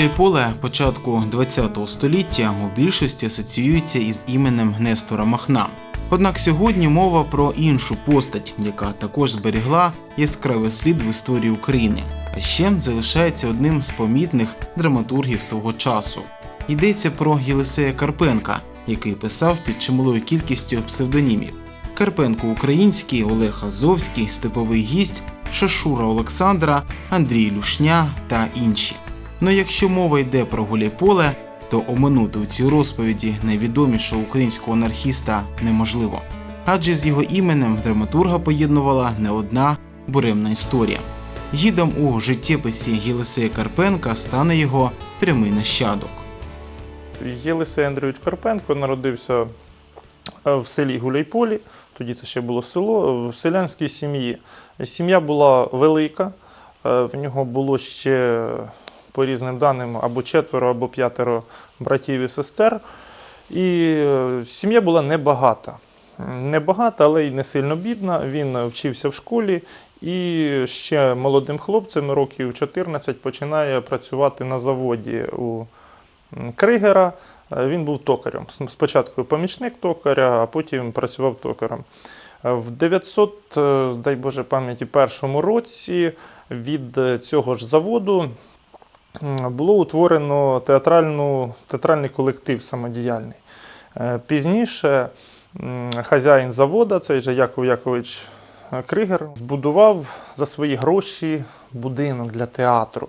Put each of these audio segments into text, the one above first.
Гуляйполе початку ХХ століття у більшості асоціюється із іменем Нестора Махна. Однак сьогодні мова про іншу постать, яка також зберігла яскравий слід в історії України, а ще залишається одним з помітних драматургів свого часу. Йдеться про Єлисея Карпенка, який писав під чималою кількістю псевдонімів. Карпенко Український, Олег Азовський, Степовий гість, Шашура Олександра, Андрій Люшня та інші. Ну якщо мова йде про Гуляйполе, то оминути у цій розповіді найвідомішого українського анархіста неможливо. Адже з його іменем драматурга поєднувала не одна буремна історія. Гідом у життєписі Єлисея Карпенка стане його прямий нащадок. Єлисей Андрійович Карпенко народився е, в селі Гуляйполі, тоді це ще було село, в селянській сім'ї. Сім'я була велика, е, в нього було ще, по різним даним, або четверо, або п'ятеро братів і сестер. І е, сім'я була небагата. Небагата, але й не сильно бідна. Він вчився в школі і ще молодим хлопцем, років 14, починає працювати на заводі у Кригера. Е, Він був токарем. Спочатку помічник токаря, а потім працював токарем. Е, В 900, е, дай Боже пам'яті, першому році від цього ж заводу було утворено театральну, театральний колектив самодіяльний. Е, Пізніше хазяїн завода, цей же Яков Якович е, Кригер, збудував за свої гроші будинок для театру.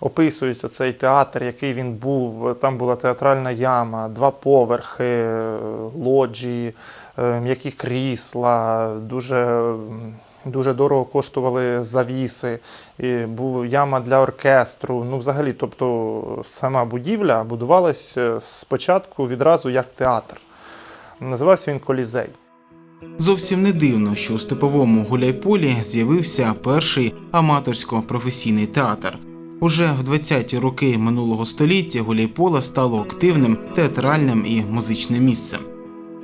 Описується цей театр, який він був. Там була театральна яма, два поверхи, е, лоджії, м'які крісла, дуже, дуже дорого коштували завіси, і була яма для оркестру. Ну, взагалі, тобто сама будівля будувалася спочатку відразу як театр. Називався він Колізей. Зовсім не дивно, що у степовому гуляйполі з'явився перший аматорсько-професійний театр. Уже в 20-ті роки минулого століття Гуляйполе стало активним театральним і музичним місцем.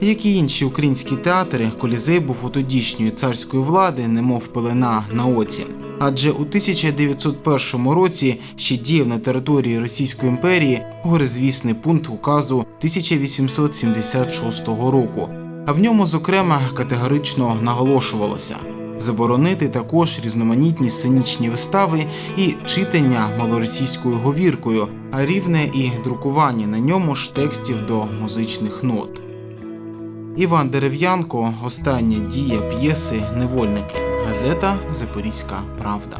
Як і інші українські театри, колізей був у тодішньої царської влади, немов пелена на оці. Адже у 1901 році ще діяв на території Російської імперії горизвісний пункт указу 1876 року, а в ньому, зокрема, категорично наголошувалося заборонити також різноманітні сценічні вистави і читання малоросійською говіркою, а рівне і друкування на ньому ж текстів до музичних нот. Іван Дерев'янко, остання дія п'єси Невольники. Газета Запорізька Правда.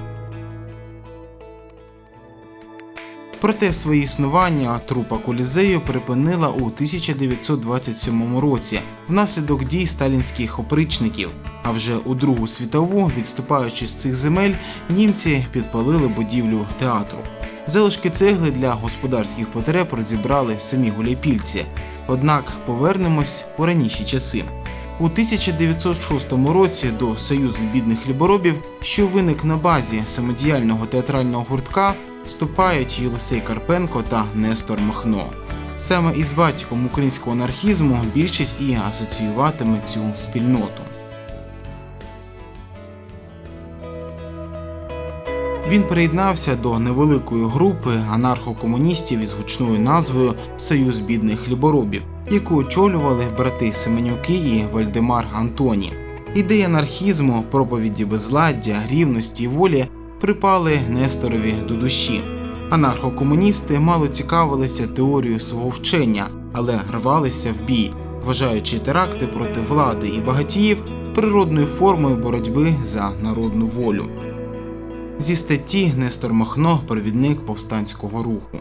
Проте своє існування трупа Колізею припинила у 1927 році внаслідок дій сталінських опричників. А вже у Другу світову, відступаючи з цих земель, німці підпалили будівлю театру. Залишки цегли для господарських потреб розібрали самі гуляйпільці. Однак повернемось у раніші часи. У 1906 році до Союзу бідних хліборобів, що виник на базі самодіяльного театрального гуртка, вступають Єлисей Карпенко та Нестор Махно. Саме із батьком українського анархізму більшість і асоціюватиме цю спільноту. Він приєднався до невеликої групи анархокомуністів із гучною назвою Союз бідних хліборобів, яку очолювали брати Семенюки і Вальдемар Антоні. Ідеї анархізму, проповіді безладдя, рівності і волі припали Несторові до душі. Анархокомуністи мало цікавилися теорією свого вчення, але рвалися в бій, вважаючи теракти проти влади і багатіїв природною формою боротьби за народну волю. Зі статті Нестор Махно, провідник повстанського руху.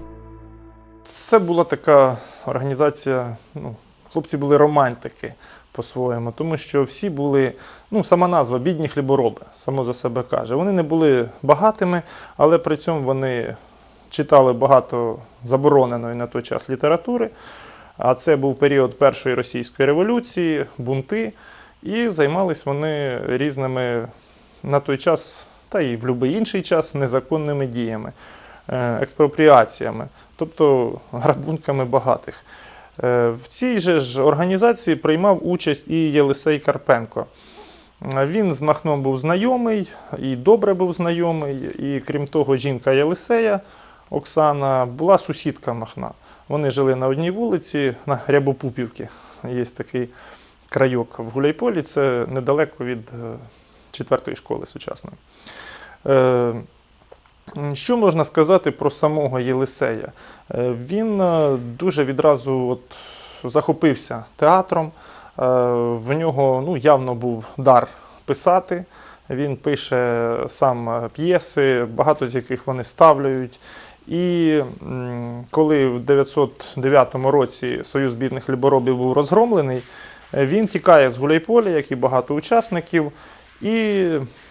Це була така організація. Ну, хлопці були романтики по-своєму, тому що всі були, ну, сама назва бідні хлібороби, само за себе каже. Вони не були багатими, але при цьому вони читали багато забороненої на той час літератури. А це був період Першої російської революції, бунти, і займались вони різними на той час, та й в будь-який інший час незаконними діями, е, експропріаціями, тобто грабунками багатих. Е, В цій же ж організації приймав участь і Єлисей Карпенко. Е, Він з Махном був знайомий і добре був знайомий. І крім того, жінка Єлисея Оксана, була сусідка Махна. Вони жили на одній вулиці, на Рябопупівці. Є такий крайок в Гуляйполі, це недалеко від четвертої школи сучасної. Е, Що можна сказати про самого Єлисея? Е, Він е, дуже відразу от захопився театром. В нього ну, явно був дар писати. Він пише сам п'єси, багато з яких вони ставлюють. І коли в 909 році Союз бідних хліборобів був розгромлений, він тікає з Гуляйполя, як і багато учасників, і,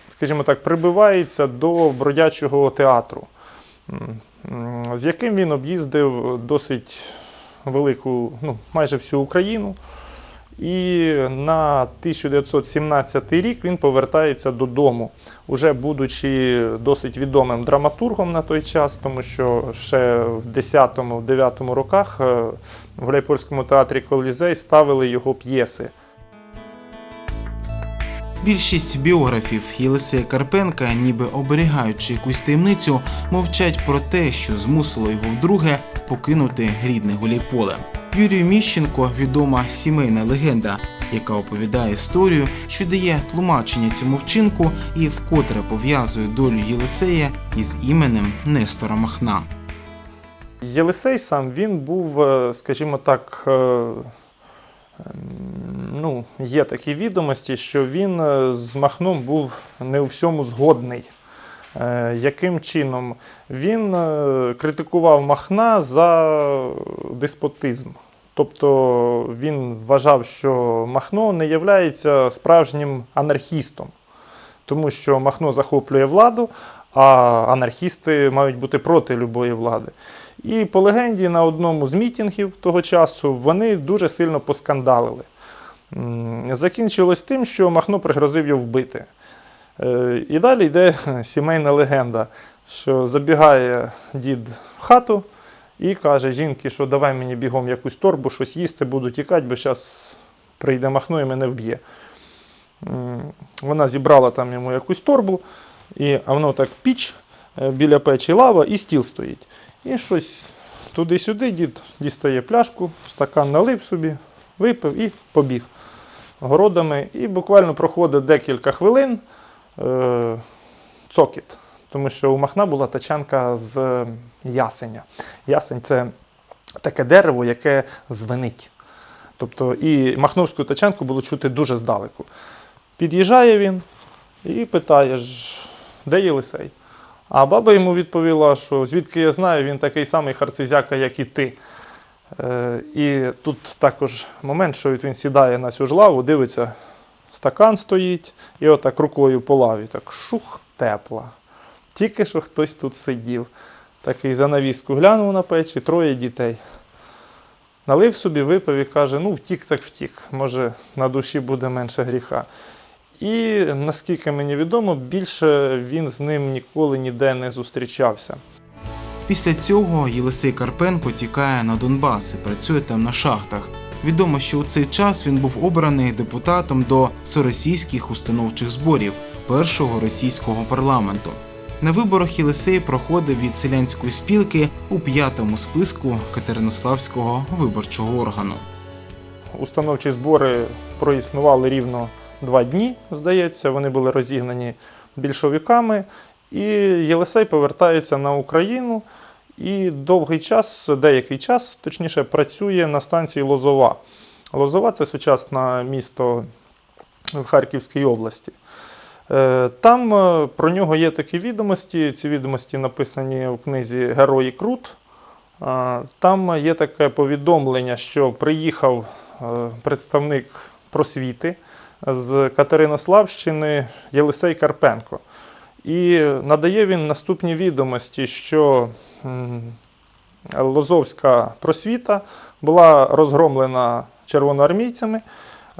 скажімо так, прибивається до бродячого театру, з яким він об'їздив досить велику, ну, майже всю Україну. І на 1917 рік він повертається додому, уже будучи досить відомим драматургом на той час, тому що ще в 10-9 роках е, в Гуляйпольському театрі Колізей ставили його п'єси. Більшість біографів Єлисея Карпенка, ніби оберігаючи якусь таємницю, мовчать про те, що змусило його вдруге покинути рідне Гуляйполе. Юрію Міщенко відома сімейна легенда, яка оповідає історію, що дає тлумачення цьому вчинку і вкотре пов'язує долю Єлисея із іменем Нестора Махна. Єлисей сам він був, е, скажімо так, е, ну, є такі відомості, що він е, з Махном був не у всьому згодний. Е, Яким чином? Він е, критикував Махна за деспотизм. Тобто він вважав, що Махно не є справжнім анархістом, тому що Махно захоплює владу, а анархісти мають бути проти любої влади. І по легенді на одному з мітінгів того часу вони дуже сильно поскандалили. Закінчилось тим, що Махно пригрозив його вбити. Е, І далі йде сімейна легенда, що забігає дід в хату і каже жінки, що давай мені бігом якусь торбу, щось їсти, буду тікати, бо зараз прийде Махно і мене вб'є. Вона зібрала там йому якусь торбу, і, а воно так піч, е, біля печі лава і стіл стоїть. І щось туди-сюди дід дістає пляшку, стакан налив собі, випив і побіг городами. І буквально проходить декілька хвилин е, цокіт. Тому що у Махна була тачанка з ясеня. Ясень це таке дерево, яке звенить. Тобто і махновську тачанку було чути дуже здалеку. Під'їжджає він і питає, де Єлисей? А баба йому відповіла, що звідки я знаю, він такий самий харцизяка, як і ти. Е, і тут також момент, що він сідає на цю ж лаву, дивиться, стакан стоїть, і отак рукою по лаві, так шух, тепла. Тільки що хтось тут сидів. Такий за навіску глянув на печі, троє дітей. Налив собі, випив і каже: ну, втік так втік, може на душі буде менше гріха. І наскільки мені відомо, більше він з ним ніколи ніде не зустрічався. Після цього Єлисей Карпенко тікає на Донбас і працює там на шахтах. Відомо, що у цей час він був обраний депутатом до соросійських установчих зборів першого російського парламенту. На виборах Єлисей проходив від селянської спілки у п'ятому списку Катеринославського виборчого органу. Установчі збори проіснували рівно два дні, здається. Вони були розігнані більшовиками. І Єлисей повертається на Україну і довгий час, деякий час, точніше, працює на станції Лозова. Лозова це сучасне місто в Харківській області. Е, Там е, про нього є такі відомості. Ці відомості написані у книзі Герої Крут. Е, Там є таке повідомлення, що приїхав представник просвіти з Катеринославщини Єлисей Карпенко. І надає він наступні відомості, що Лозовська просвіта була розгромлена червоноармійцями,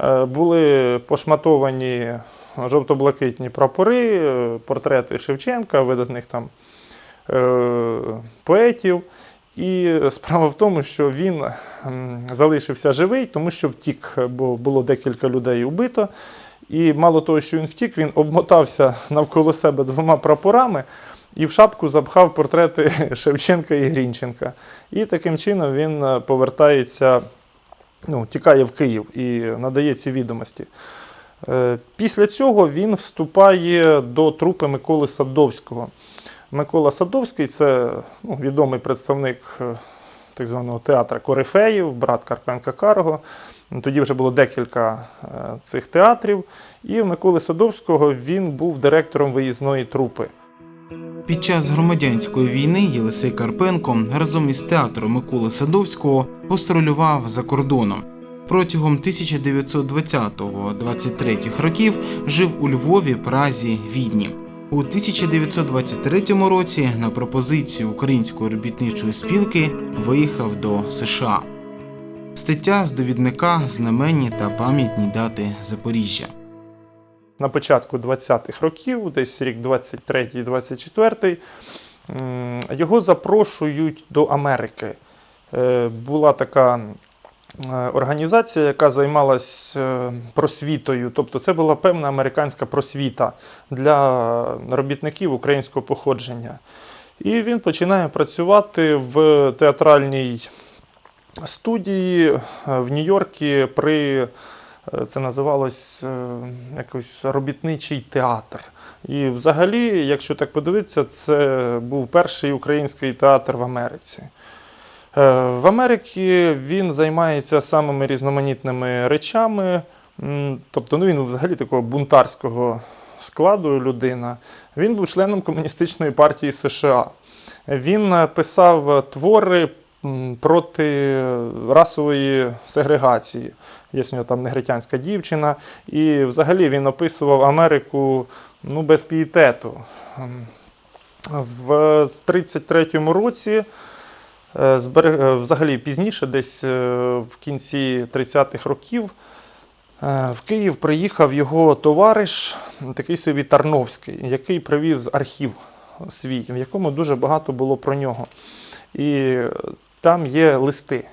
е, були пошматовані жовто-блакитні прапори, е, портрети Шевченка, видатних там е, поетів. І справа в тому, що він залишився живий, тому що втік, бо було декілька людей убито. І мало того, що він втік, він обмотався навколо себе двома прапорами, і в шапку запхав портрети Шевченка і Грінченка. І таким чином він е, повертається, ну, тікає в Київ і надає ці відомості. Е, Після цього він вступає до трупи Миколи Садовського. Микола Садовський це ну, відомий представник е, так званого театра Корифеїв, брат Карпенка Карго. Тоді вже було декілька е, цих театрів. І в Миколи Садовського він був директором виїзної трупи. Під час громадянської війни Єлисей Карпенко разом із театром Миколи Садовського гастролював за кордоном. Протягом 1920-23 років жив у Львові, Празі, Відні. У 1923 році на пропозицію Української робітничої спілки виїхав до США. Стаття з довідника знаменні та пам'ятні дати Запоріжжя. на початку 20-х років, десь рік 23-24, його запрошують до Америки. Е, Була така організація, яка займалась просвітою, тобто це була певна американська просвіта для робітників українського походження. І він починає працювати в театральній студії е, в Нью-Йоркі при Е, Це називалось е, якось робітничий театр. І взагалі, якщо так подивитися, це був перший український театр в Америці. Е, В Америці він займається самими різноманітними речами. Тобто, ну він взагалі такого бунтарського складу людина. Він був членом комуністичної партії США. Він писав твори проти расової сегрегації. Є у нього там негритянська дівчина. І взагалі він описував Америку ну, без пієтету. В 33-му році, взагалі пізніше, десь е, в кінці 30-х років, е, в Київ приїхав його товариш, такий собі Тарновський, який привіз архів свій, в якому дуже багато було про нього. І там є листи.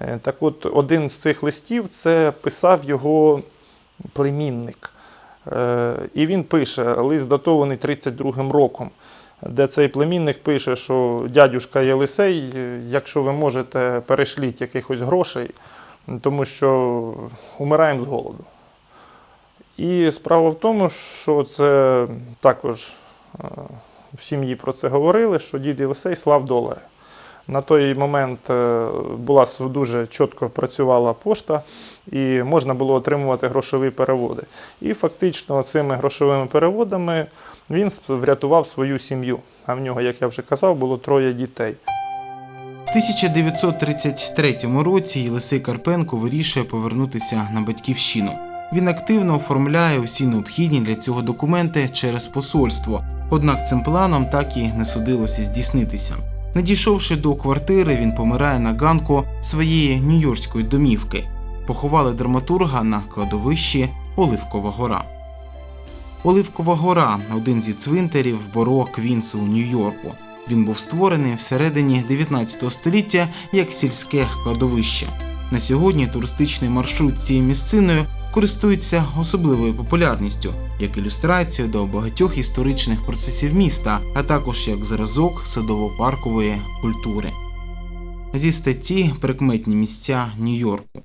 Е, Так от, один з цих листів це писав його племінник. Е, І він пише, лист датований 32-м роком, де цей племінник пише, що дядюшка Єлисей, якщо ви можете, перешліть якихось грошей, тому що умираємо з голоду. І справа в тому, що це також е, в сім'ї про це говорили, що дід Єлисей слав долари. На той момент е, була дуже чітко працювала пошта, і можна було отримувати грошові переводи. І фактично цими грошовими переводами він врятував свою сім'ю. А в нього, як я вже казав, було троє дітей. В 1933 році Єлисей Карпенко вирішує повернутися на батьківщину. Він активно оформляє усі необхідні для цього документи через посольство, однак цим планом так і не судилося здійснитися. Не дійшовши до квартири, він помирає на ганку своєї нью-йоркської домівки. Поховали драматурга на кладовищі Оливкова гора. Оливкова гора один зі цвинтарів Боро Квінсу у Нью-Йорку. Він був створений всередині 19 століття як сільське кладовище. На сьогодні туристичний маршрут цією місциною користується особливою популярністю як ілюстрація до багатьох історичних процесів міста, а також як зразок садово-паркової культури. Зі статті прикметні місця Нью-Йорку.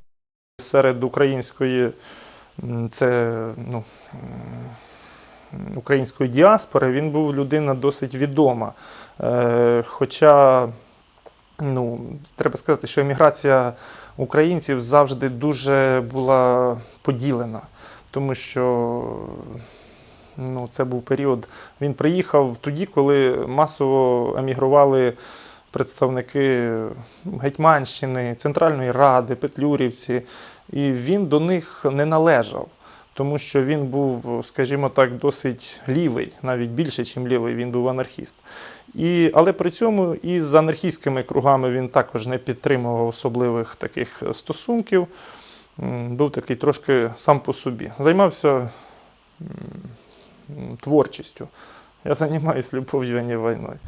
Серед української це ну, української діаспори він був людина досить відома. Е, Хоча, ну, треба сказати, що еміграція українців завжди дуже була поділена, тому що ну, це був період. Він приїхав тоді, коли масово емігрували представники Гетьманщини, Центральної Ради, Петлюрівці, і він до них не належав. Тому що він був, скажімо так, досить лівий, навіть більше, ніж лівий, він був анархіст. І, але при цьому і з анархістськими кругами він також не підтримував особливих таких стосунків. Був такий трошки сам по собі. Займався творчістю. Я займаюся любов'ю, а не війною.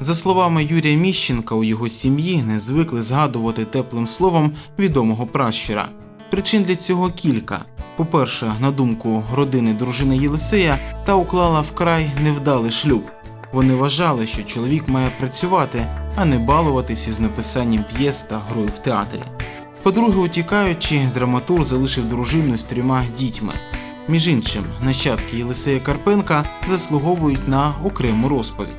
За словами Юрія Міщенка, у його сім'ї не звикли згадувати теплим словом відомого пращура. Причин для цього кілька. По-перше, на думку родини дружини Єлисея, та уклала вкрай невдалий шлюб. Вони вважали, що чоловік має працювати, а не балуватись із написанням п'єс та грою в театрі. По-друге, утікаючи, драматург залишив дружину з трьома дітьми. Між іншим, нащадки Єлисея Карпенка заслуговують на окрему розповідь.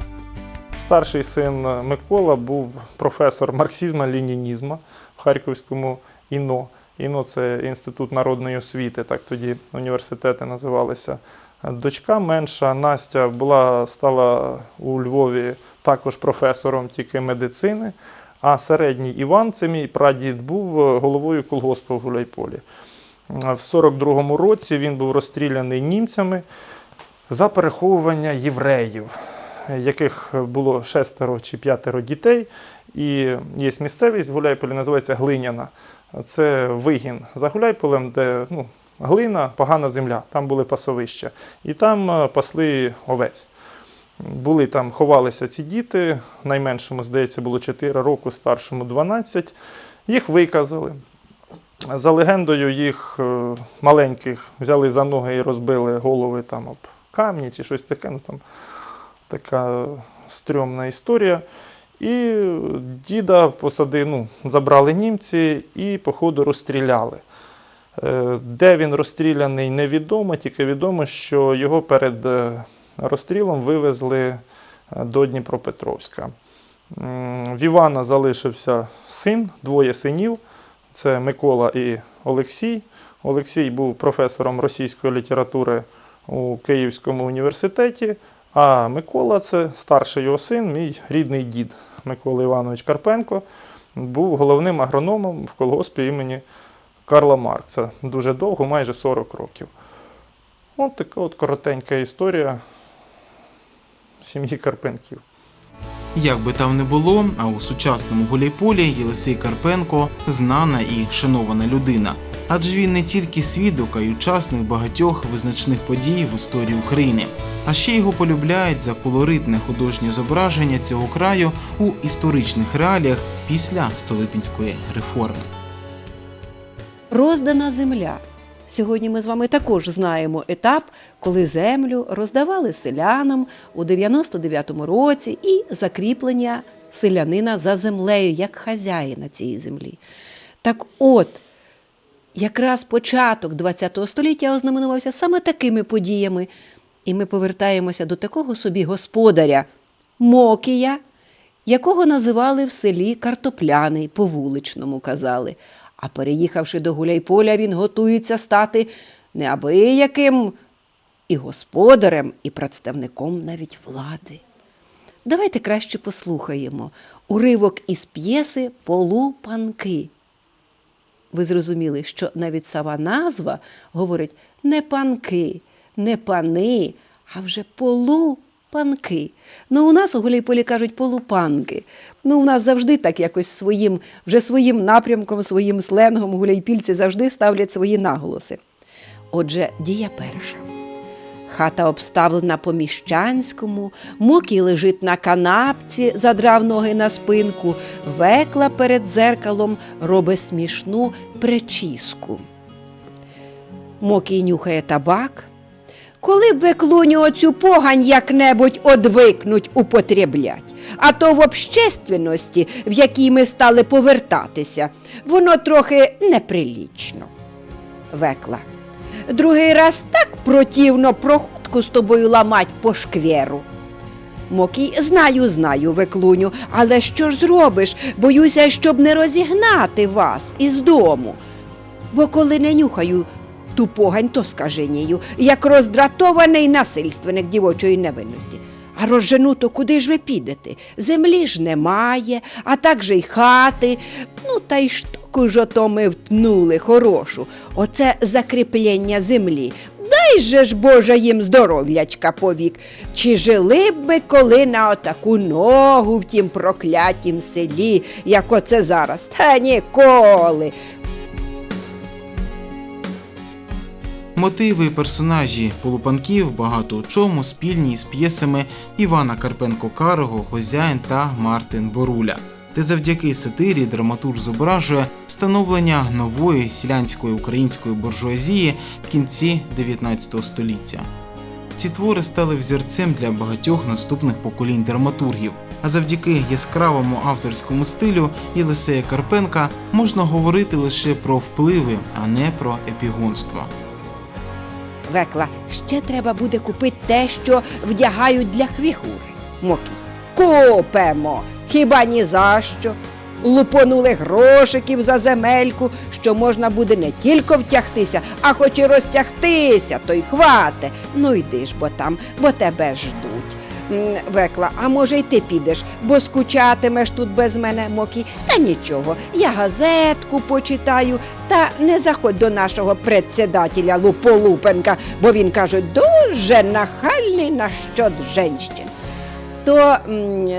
Старший син Микола був професор марксизму ленінізму в Харківському ІНО. ІНО це Інститут народної освіти, так тоді університети називалися. Дочка менша Настя була, стала у Львові також професором тільки медицини. А середній Іван, це мій прадід, був головою колгоспу в Гуляйполі. В 42-му році він був розстріляний німцями за переховування євреїв, яких було шестеро чи п'ятеро дітей. І є місцевість в Гуляйполі, називається Глиняна. Це вигін за Гуляйполем, де ну, глина, погана земля, там були пасовища. І там е, пасли овець. Були там, ховалися ці діти, найменшому, здається, було 4 роки, старшому 12. Їх виказали. За легендою, їх е, маленьких взяли за ноги і розбили голови там об камні чи щось таке. Ну, там така стрьомна історія. І діда посади, ну, забрали німці і, походу, розстріляли. Е, Де він розстріляний, невідомо, тільки відомо, що його перед е, розстрілом вивезли е, до Дніпропетровська. В Івана залишився син, двоє синів. Це Микола і Олексій. Олексій був професором російської літератури у Київському університеті, а Микола це старший його син, мій рідний дід Микола Іванович Карпенко, був головним агрономом в колгоспі імені Карла Маркса. Дуже довго, майже 40 років. От така от коротенька історія сім'ї Карпенків. Як би там не було, а у сучасному Гуляйполі Єлисей Карпенко знана і шанована людина. Адже він не тільки свідок, а й учасник багатьох визначних подій в історії України. А ще його полюбляють за колоритне художнє зображення цього краю у історичних реаліях після Столипінської реформи. Роздана земля. Сьогодні ми з вами також знаємо етап, коли землю роздавали селянам у 99-му році і закріплення селянина за землею як хазяїна цієї землі. Так от, якраз початок ХХ століття ознаменувався саме такими подіями, і ми повертаємося до такого собі господаря Мокія, якого називали в селі картопляний, по вуличному казали. А переїхавши до Гуляйполя, він готується стати неабияким і господарем, і представником навіть влади. Давайте краще послухаємо уривок із п'єси Полупанки. Ви зрозуміли, що навіть сама назва говорить не панки, не пани, а вже полупанки. Ну, у нас у Гуляйполі кажуть полупанки. Ну, у нас завжди так якось своїм, вже своїм напрямком, своїм сленгом гуляйпільці завжди ставлять свої наголоси. Отже, дія перша. Хата обставлена по міщанському, мокій лежить на канапці, задрав ноги на спинку, векла перед дзеркалом робить смішну причіску. Мокій нюхає табак. Коли б веклуню оцю погань як-небудь одвикнуть употреблять, а то в общественності, в якій ми стали повертатися, воно трохи неприлічно. Векла. Другий раз так противно проходку з тобою ламать по шкверу. Мокій, знаю, знаю, Веклуню, але що ж зробиш? Боюся, щоб не розігнати вас із дому. Бо коли не нюхаю ту погань, то скаженію, як роздратований насильственник дівочої невинності. А розжену, то куди ж ви підете? Землі ж немає, а так же й хати. Ну, та й штуку ж ми втнули хорошу. Оце закріплення землі. Дай же ж Боже їм здоров'ячка повік. Чи жили б ми коли на отаку ногу в тім проклятім селі, як оце зараз? Та ніколи. Мотиви персонажі полупанків багато у чому спільні з п'єсами Івана Карпенко Карого, Хозяїн та Мартин Боруля. Де завдяки сатирі драматург зображує становлення нової селянської української буржуазії в кінці 19 століття. Ці твори стали взірцем для багатьох наступних поколінь драматургів, а завдяки яскравому авторському стилю Єлисея Карпенка можна говорити лише про впливи, а не про епігонство. Векла, ще треба буде купити те, що вдягають для хвіхури. Мокі. Купимо. Хіба ні за що. Лупонули грошиків за земельку, що можна буде не тільки втягтися, а хоч і розтягтися, то й хвате. Ну йди ж бо там, бо тебе ждуть. Векла, а може й ти підеш, бо скучатимеш тут без мене, Мокі. Та нічого, я газетку почитаю, та не заходь до нашого председателя Луполупенка, бо він каже, дуже нахальний насчет женщин. То,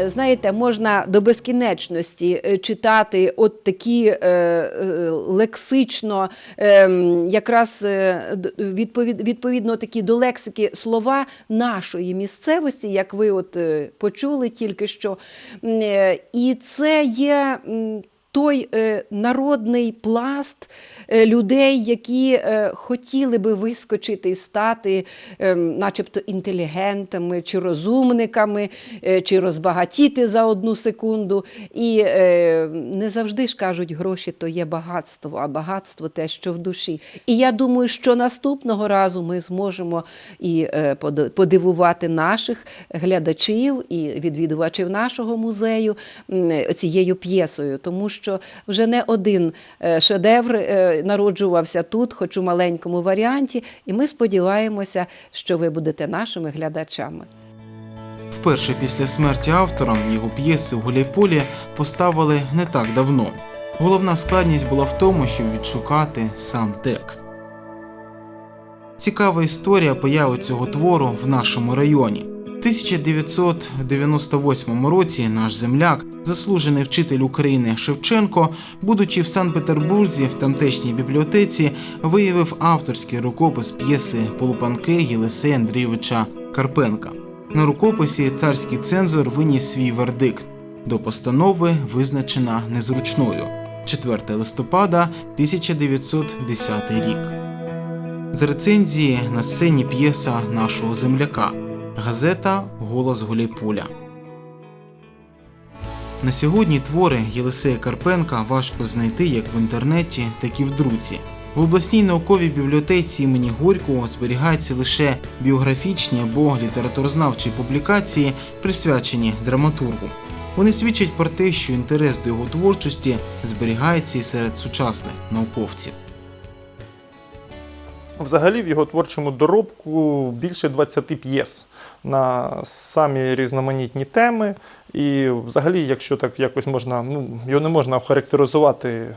знаєте, можна до безкінечності е, читати от такі е, е, лексично, якраз відповід, відповідно такі до лексики слова нашої місцевості, як ви от почули тільки що. І це є. той народний пласт людей, які е, хотіли би вискочити і стати, е, начебто, інтелігентами чи розумниками, е, чи розбагатіти за одну секунду. І е, не завжди ж кажуть, гроші то є багатство, а багатство те, що в душі. І я думаю, що наступного разу ми зможемо і е, подивувати наших глядачів і відвідувачів нашого музею цією п'єсою, тому що вже не один е, шедевр е, народжувався тут, хоч у маленькому варіанті, і ми сподіваємося, що ви будете нашими глядачами. Вперше після смерті автора його п'єси у Гуляйполі поставили не так давно. Головна складність була в тому, щоб відшукати сам текст. Цікава історія появи цього твору в нашому районі. В 1998 році наш земляк, заслужений вчитель України Шевченко, будучи в Санкт-Петербурзі в тамтешній бібліотеці, виявив авторський рукопис п'єси Полупанки Єлисея Андрійовича Карпенка. На рукописі царський цензор виніс свій вердикт. До постанови визначена незручною 4 листопада 1910 рік. З рецензії на сцені п'єса нашого земляка. Газета Голос Гуляйполя. На сьогодні твори Єлисея Карпенка важко знайти як в інтернеті, так і в друці. В обласній науковій бібліотеці імені Горького зберігаються лише біографічні або літературознавчі публікації, присвячені драматургу. Вони свідчать про те, що інтерес до його творчості зберігається і серед сучасних науковців. Взагалі в його творчому доробку більше 20 п'єс на самі різноманітні теми. І взагалі, якщо так якось можна, ну, його не можна охарактеризувати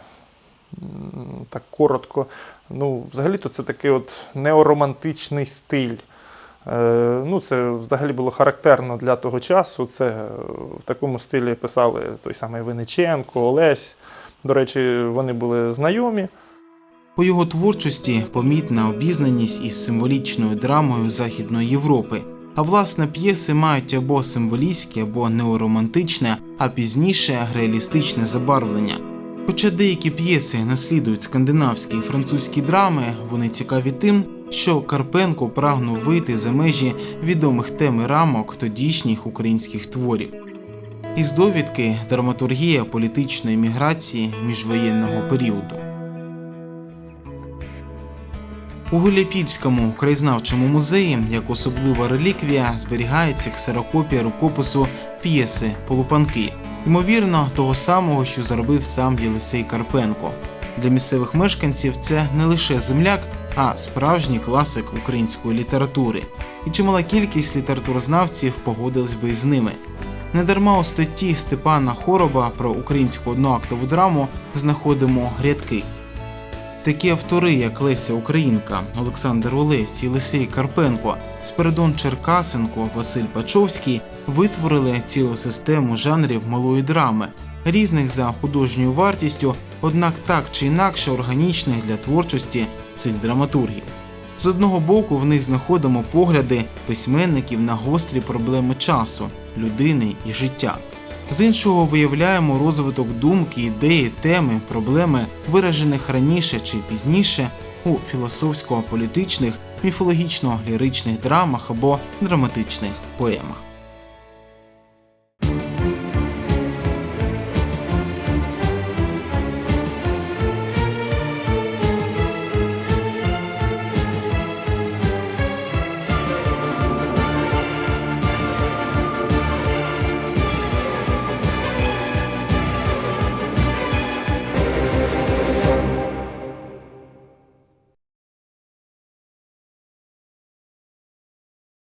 так коротко. Ну, взагалі-то це такий от неоромантичний стиль. Е, Ну, це взагалі було характерно для того часу. Це е, в такому стилі писали той самий Винниченко, Олесь. До речі, вони були знайомі. У його творчості помітна обізнаність із символічною драмою Західної Європи. А власне п'єси мають або символістське, або неоромантичне, а пізніше реалістичне забарвлення. Хоча деякі п'єси наслідують скандинавські і французькі драми, вони цікаві тим, що Карпенко прагнув вийти за межі відомих тем і рамок тодішніх українських творів. Із довідки драматургія політичної міграції міжвоєнного періоду. У Гуляйпільському краєзнавчому музеї як особлива реліквія зберігається ксерокопія рукопису п'єси Полупанки, ймовірно, того самого, що зробив сам Єлисей Карпенко. Для місцевих мешканців це не лише земляк, а справжній класик української літератури. І чимала кількість літературознавців погодилась би із ними. Недарма у статті Степана Хороба про українську одноактову драму знаходимо рядки. Такі автори, як Леся Українка, Олександр Олесь, Єлисей Карпенко, Спиридон Черкасенко, Василь Пачовський витворили цілу систему жанрів малої драми, різних за художньою вартістю, однак так чи інакше органічних для творчості цих драматургів. З одного боку, в них знаходимо погляди письменників на гострі проблеми часу, людини і життя. З іншого виявляємо розвиток думки, ідеї, теми, проблеми, виражених раніше чи пізніше у філософсько-політичних, міфологічно-ліричних драмах або драматичних поемах.